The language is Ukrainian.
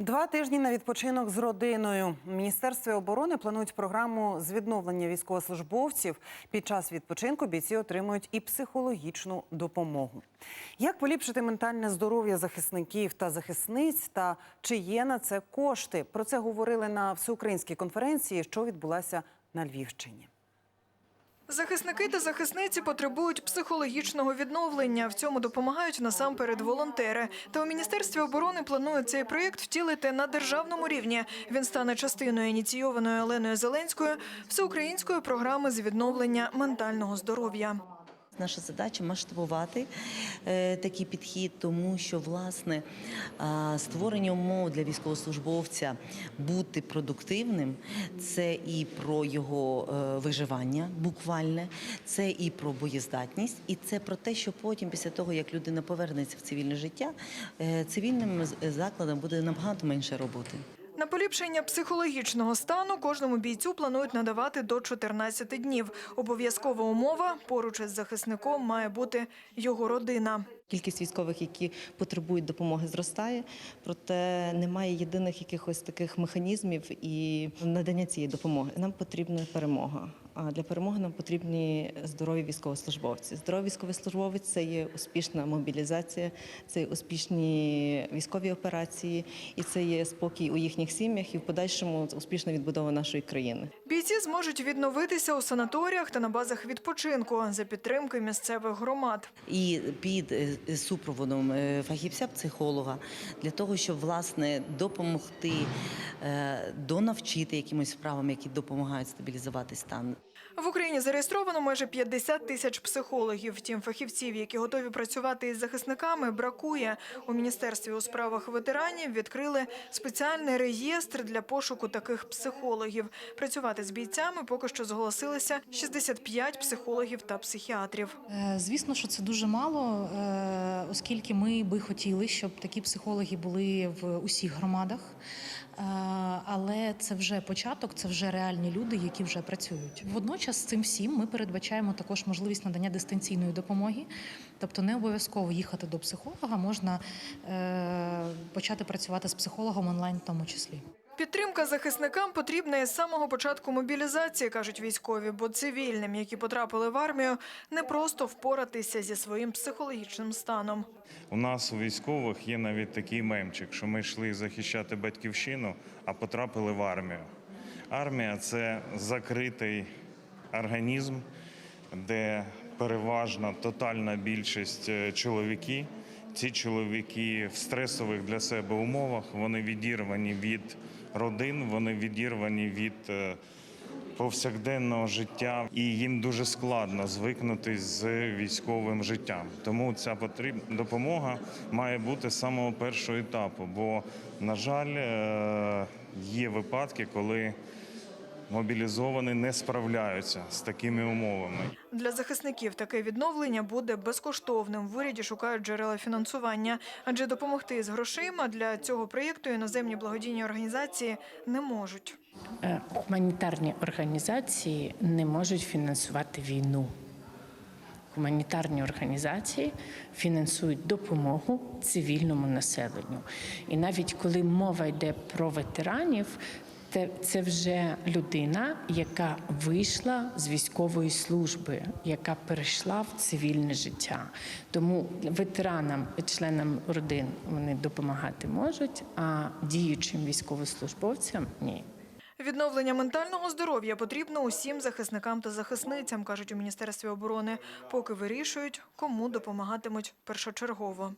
Два тижні на відпочинок з родиною. Міністерстві оборони планують програму з відновлення військовослужбовців. Під час відпочинку бійці отримують і психологічну допомогу. Як поліпшити ментальне здоров'я захисників та захисниць, та чи є на це кошти? Про це говорили на всеукраїнській конференції, що відбулася на Львівщині. Захисники та захисниці потребують психологічного відновлення. В цьому допомагають насамперед волонтери. Та у міністерстві оборони планують цей проєкт втілити на державному рівні. Він стане частиною ініційованої Оленою Зеленською всеукраїнської програми з відновлення ментального здоров'я. Наша задача масштабувати е, такий підхід, тому що власне створення умов для військовослужбовця бути продуктивним це і про його е, виживання буквальне, це і про боєздатність, і це про те, що потім, після того як людина повернеться в цивільне життя, е, цивільним з- закладам буде набагато менше роботи. На поліпшення психологічного стану кожному бійцю планують надавати до 14 днів. Обов'язкова умова поруч із захисником має бути його родина. Кількість військових, які потребують допомоги, зростає, проте немає єдиних якихось таких механізмів і надання цієї допомоги. Нам потрібна перемога. А для перемоги нам потрібні здорові військовослужбовці. Здоровий військовослужбовець це є успішна мобілізація, це є успішні військові операції, і це є спокій у їхніх сім'ях і в подальшому успішна відбудова нашої країни. Бійці зможуть відновитися у санаторіях та на базах відпочинку за підтримки місцевих громад. і під супроводом е, фахівця-психолога для того, щоб власне допомогти е, донавчити якимось справам, які допомагають стабілізувати стан. В Україні зареєстровано майже 50 тисяч психологів. Втім, фахівців, які готові працювати із захисниками, бракує. У міністерстві у справах ветеранів відкрили спеціальний реєстр для пошуку таких психологів. Працювати з бійцями поки що зголосилися 65 психологів та психіатрів. Е, Звісно, що це дуже мало, оскільки ми би хотіли, щоб такі психологи були в усіх громадах. Е, Але це вже початок, це вже реальні люди, які вже працюють. Водночас з цим всім ми передбачаємо також можливість надання дистанційної допомоги, тобто не обов'язково їхати до психолога, можна е, почати працювати з психологом онлайн, в тому числі. Підтримка захисникам потрібна із самого початку мобілізації, кажуть військові, бо цивільним, які потрапили в армію, не просто впоратися зі своїм психологічним станом. У нас у військових є навіть такий мемчик, що ми йшли захищати батьківщину, а потрапили в армію. Армія це закритий організм, де переважна тотальна більшість е, чоловіки. Ці чоловіки в стресових для себе умовах вони відірвані від родин, вони відірвані від е, повсякденного життя, і їм дуже складно звикнути з військовим життям. Тому ця потрібна допомога має бути з самого першого етапу. Бо, на жаль, е, є випадки, коли мобілізовані не справляються з такими умовами. Для захисників таке відновлення буде безкоштовним. В уряді шукають джерела фінансування, адже допомогти з грошима для цього проєкту іноземні благодійні організації не можуть. Е, Гуманітарні організації не можуть фінансувати війну. Гуманітарні організації фінансують допомогу цивільному населенню. І навіть коли мова йде про ветеранів, те- це вже людина, яка вийшла з військової служби, яка перейшла в цивільне життя. Тому ветеранам, членам родин вони допомагати можуть, а діючим військовослужбовцям ні. Відновлення ментального здоров'я потрібно усім захисникам та захисницям, кажуть у міністерстві оборони, поки вирішують, кому допомагатимуть першочергово.